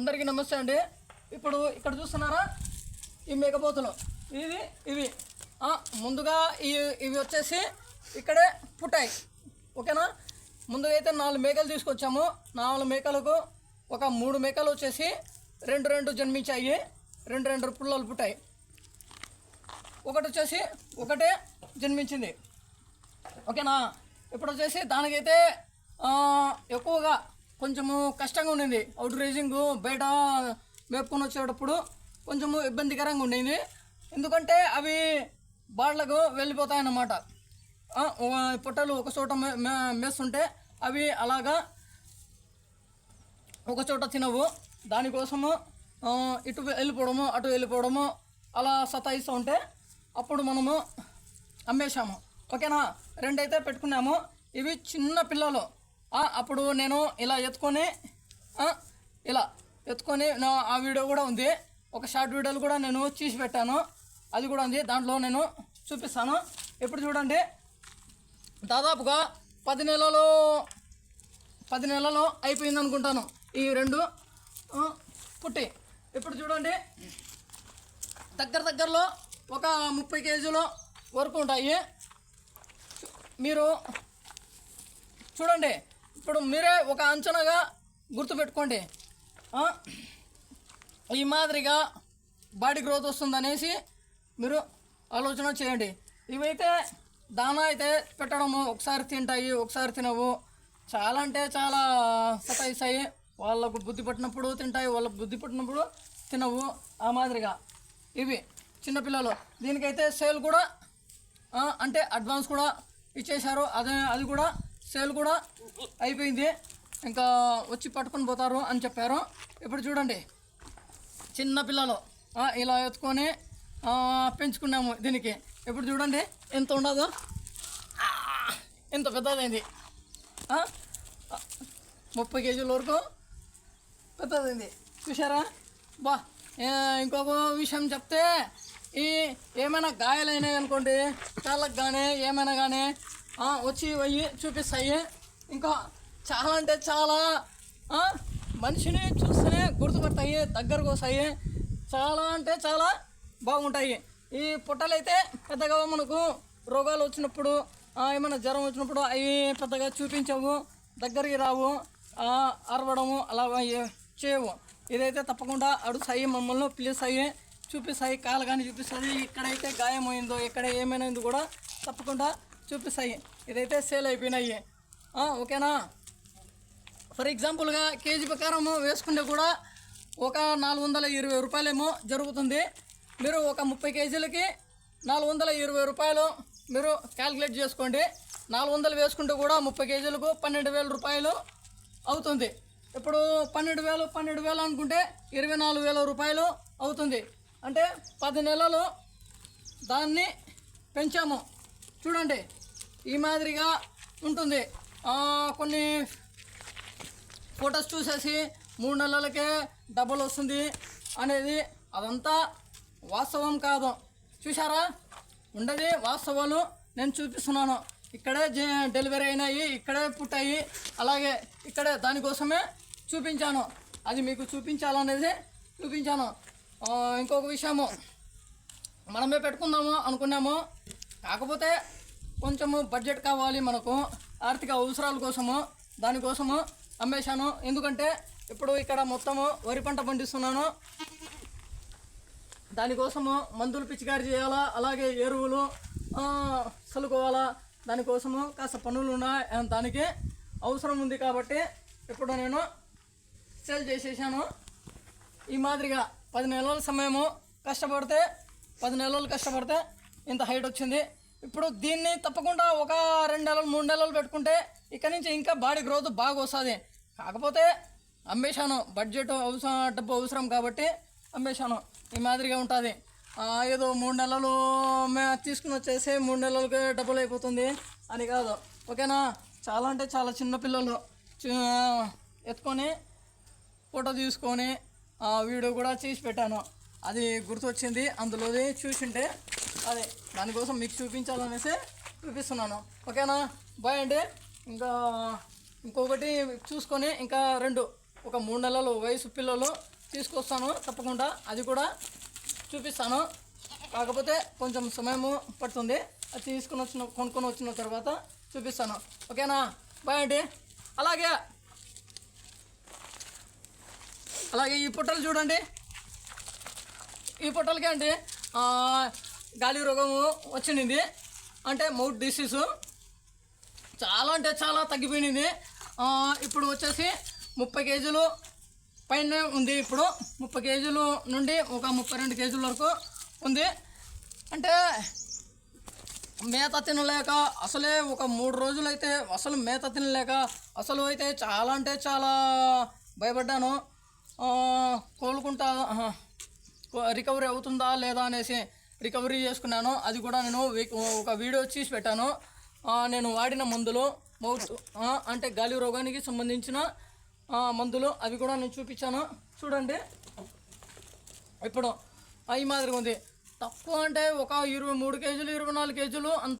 అందరికీ నమస్తే అండి. ఇప్పుడు ఇక్కడ చూస్తున్నారా? ఈ మేకపోతులు. ఇవి ఇవి. ముందుగా ఈ ఇవి వచ్చేసి ఇక్కడే పుట్టాయి. ఓకేనా? ముందుగా అయితే నాలుగు మేకలు తీసుకొచ్చాము. నాలుగు మేకలకు ఒక మూడు మేకలు వచ్చేసి రెండు రెండు జన్మించాయి. రెండు రెండు పుల్లలు పుట్టాయి. ఒకటి వచ్చేసి ఒకటే జన్మించింది. ఓకేనా? ఇప్పుడు వచ్చేసి దానికైతే ఎక్కువగా కొంచెము కష్టంగా ఉండింది. అవుట్ రేసింగ్ బయట మేపుకొని వచ్చేటప్పుడు కొంచెము ఇబ్బందికరంగా ఉండింది. ఎందుకంటే అవి బాళ్ళకు వెళ్ళిపోతాయన్నమాట. పొట్టలు ఒక- చోట మే- మేస్తుంటే అవి అలాగా ఒక చోట తినవు. దానికోసము ఇటు వెళ్ళిపోవడము అటు వెళ్ళిపోవడము అలా సతాయిస్తూ ఉంటే అప్పుడు మనము అమ్మేశాము. ఓకేనా? రెండైతే పెట్టుకున్నాము. ఇవి చిన్న పిల్లలు. అప్పుడు నేను ఇలా ఎత్తుకొని ఇలా ఎత్తుకొని నా ఆ వీడియో కూడా ఉంది. ఒక షార్ట్ వీడియోలు కూడా నేను తీసి పెట్టాను. అది కూడా ఉంది. దాంట్లో నేను చూపిస్తాను. ఇప్పుడు చూడండి. దాదాపుగా పది నెలలు పది నెలలు అయిపోయింది అనుకుంటాను ఈ రెండు పుట్టి. ఇప్పుడు చూడండి. దగ్గర దగ్గరలో ఒక ముప్పై కేజీల వరకు ఉంటాయి. మీరు చూడండి. ఇప్పుడు మీరే ఒక అంచనాగా గుర్తుపెట్టుకోండి. ఈ మాదిరిగా బాడీ గ్రోత్ వస్తుందనేసి మీరు ఆలోచన చేయండి. ఇవైతే దానా అయితే పెట్టడము ఒకసారి తింటాయి ఒకసారి తినవు. చాలా అంటే చాలా సతాయిస్తాయి. వాళ్ళకు బుద్ధి పట్టినప్పుడు తింటాయి వాళ్ళకు బుద్ధి పట్టినప్పుడు తినవు. ఆ మాదిరిగా ఇవి చిన్నపిల్లలు దీనికైతే సేల్ కూడా అంటే అడ్వాన్స్ కూడా ఇచ్చేశారు. అదే అది కూడా సేల్ కూడా అయిపోయింది. ఇంకా వచ్చి పట్టుకొని పోతారు అని చెప్పారు. ఇప్పుడు చూడండి చిన్న పిల్లలు ఇలా ఎత్తుకొని పెంచుకున్నాము దీనికి. ఇప్పుడు చూడండి ఎంత ఉండదో. ఎంత పెద్దదైంది. ముప్పై కేజీల వరకు పెద్దదైంది. చూసారా బా ఇంకొక విషయం చెప్తే ఈ ఏమైనా గాయాలైనాయి అనుకోండి కాళ్ళకు కానీ ఏమైనా కానీ వచ్చి అయ్యి చూపిస్తాయి. ఇంకా చాలా అంటే చాలా మనిషిని చూస్తేనే గుర్తుపడతాయి దగ్గరకు వస్తాయి. చాలా అంటే చాలా బాగుంటాయి. ఈ పుట్టలైతే పెద్దగా మనకు రోగాలు వచ్చినప్పుడు ఏమైనా జ్వరం వచ్చినప్పుడు అవి పెద్దగా చూపించవు. దగ్గరికి రావు. అరవడము అలా చేయవు. ఇదైతే తప్పకుండా అడుగుతాయి మమ్మల్ని పిలుస్తాయి చూపిస్తాయి కాలు కానీ చూపిస్తుంది ఇక్కడైతే గాయమైందో ఇక్కడ ఏమైందో కూడా తప్పకుండా చూపిస్తాయి. ఇదైతే సేల్ అయిపోయినాయి. ఓకేనా? ఫర్ ఎగ్జాంపుల్గా కేజీ ప్రకారం వేసుకుంటే కూడా ఒక నాలుగు వందల ఇరవై రూపాయలేమో జరుగుతుంది. మీరు ఒక ముప్పై కేజీలకి నాలుగు వందల ఇరవై రూపాయలు మీరు క్యాలిక్యులేట్ చేసుకోండి. నాలుగు వందలు వేసుకుంటే కూడా ముప్పై కేజీలకు పన్నెండు వేల రూపాయలు అవుతుంది. ఇప్పుడు పన్నెండు వేలు పన్నెండు వేలు అనుకుంటే ఇరవై నాలుగు వేల రూపాయలు అవుతుంది. అంటే పది నెలలు దాన్ని పెంచాము. చూడండి. ఈ మాదిరిగా ఉంటుంది. కొన్ని ఫొటోస్ చూసేసి మూడు నెలలకే డబ్బులు వస్తుంది అనేది అదంతా వాస్తవం కాదు. చూసారా ఉండేది వాస్తవాలు నేను చూపిస్తున్నాను. ఇక్కడే డెలివరీ అయినాయి ఇక్కడే పుట్టాయి. అలాగే ఇక్కడే దానికోసమే చూపించాను. అది మీకు చూపించాలనేది చూపించాను. ఇంకొక విషయము. మనమే పెట్టుకుందాము అనుకున్నాము. కాకపోతే కొంచెము బడ్జెట్ కావాలి మనకు ఆర్థిక అవసరాల కోసము దానికోసము అమ్మేశాను. ఎందుకంటే ఇప్పుడు ఇక్కడ మొత్తము వరి పంట పండిస్తున్నాను. దానికోసము మందులు పిచికారి చేయాలా అలాగే ఎరువులు చల్లుకోవాలా దానికోసము కాస్త పనులు ఉన్నాయి. దానికి అవసరం ఉంది కాబట్టి ఇప్పుడు నేను సేల్ చేసేసాను. ఈ మాదిరిగా పది నెలల సమయము కష్టపడితే పది నెలలు కష్టపడితే ఇంత హైట్ వచ్చింది. ఇప్పుడు దీన్ని తప్పకుండా ఒక రెండు నెలలు మూడు నెలలు పెట్టుకుంటే ఇక్కడ నుంచి ఇంకా బాడీ గ్రోత్ బాగా వస్తుంది. కాకపోతే అమ్మేశాను బడ్జెట్ అవసరం డబ్బు అవసరం కాబట్టి అమ్మేశాను ఈ మాదిరిగా ఉంటుంది. ఏదో మూడు నెలలు మే తీసుకుని వచ్చేసి మూడు నెలలకి డబ్బులు అయిపోతుంది అని కాదు. ఓకేనా? చాలా అంటే చాలా చిన్న పిల్లలు ఎత్తుకొని ఫోటో తీసుకొని వీడియో కూడా చేసి పెట్టాను. అది గుర్తొచ్చింది. అందులోది చూసింటే అదే దానికోసం మీకు చూపించాలనేసి చూపిస్తున్నాను. ఓకేనా? బాయ్ అండి. ఇంకా ఇంకొకటి చూసుకొని ఇంకా రెండు ఒక మూడు నెలలు వయసు పిల్లలు తీసుకొస్తాను తప్పకుండా. అది కూడా చూపిస్తాను. కాకపోతే కొంచెం సమయము పడుతుంది. అది తీసుకుని వచ్చిన కొనుక్కొని వచ్చిన తర్వాత చూపిస్తాను. ఓకేనా? బాయ్ అండి. అలాగే అలాగే ఈ పుట్టలు చూడండి. ఈ పుట్టలకి అండి. గాలి రోగము వచ్చింది అంటే మౌత్ డిసీజు. చాలా అంటే చాలా తగ్గిపోయింది ఇప్పుడు వచ్చేసి ముప్పై కేజీలు పైన ఉంది ఇప్పుడు. ముప్పై కేజీలు నుండి ఒక ముప్పై రెండు కేజీల వరకు ఉంది. అంటే మేత తినలేక అసలే ఒక మూడు రోజులైతే అసలు మేత తినలేక అసలు అయితే చాలా అంటే చాలా భయపడ్డాను. కోలుకుంటా రికవరీ అవుతుందా లేదా అనేసి రికవరీ చేసుకున్నాను. అది కూడా నేను ఒక వీడియో చూసి పెట్టాను. నేను వాడిన మందులు మౌత్ అంటే గాలి రోగానికి సంబంధించిన మందులు అవి కూడా నేను చూపించాను. చూడండి. ఇప్పుడు ఈ మాదిరిగా ఉంది. తక్కువ అంటే ఒక ఇరవై మూడు కేజీలు ఇరవై నాలుగు కేజీలు అంత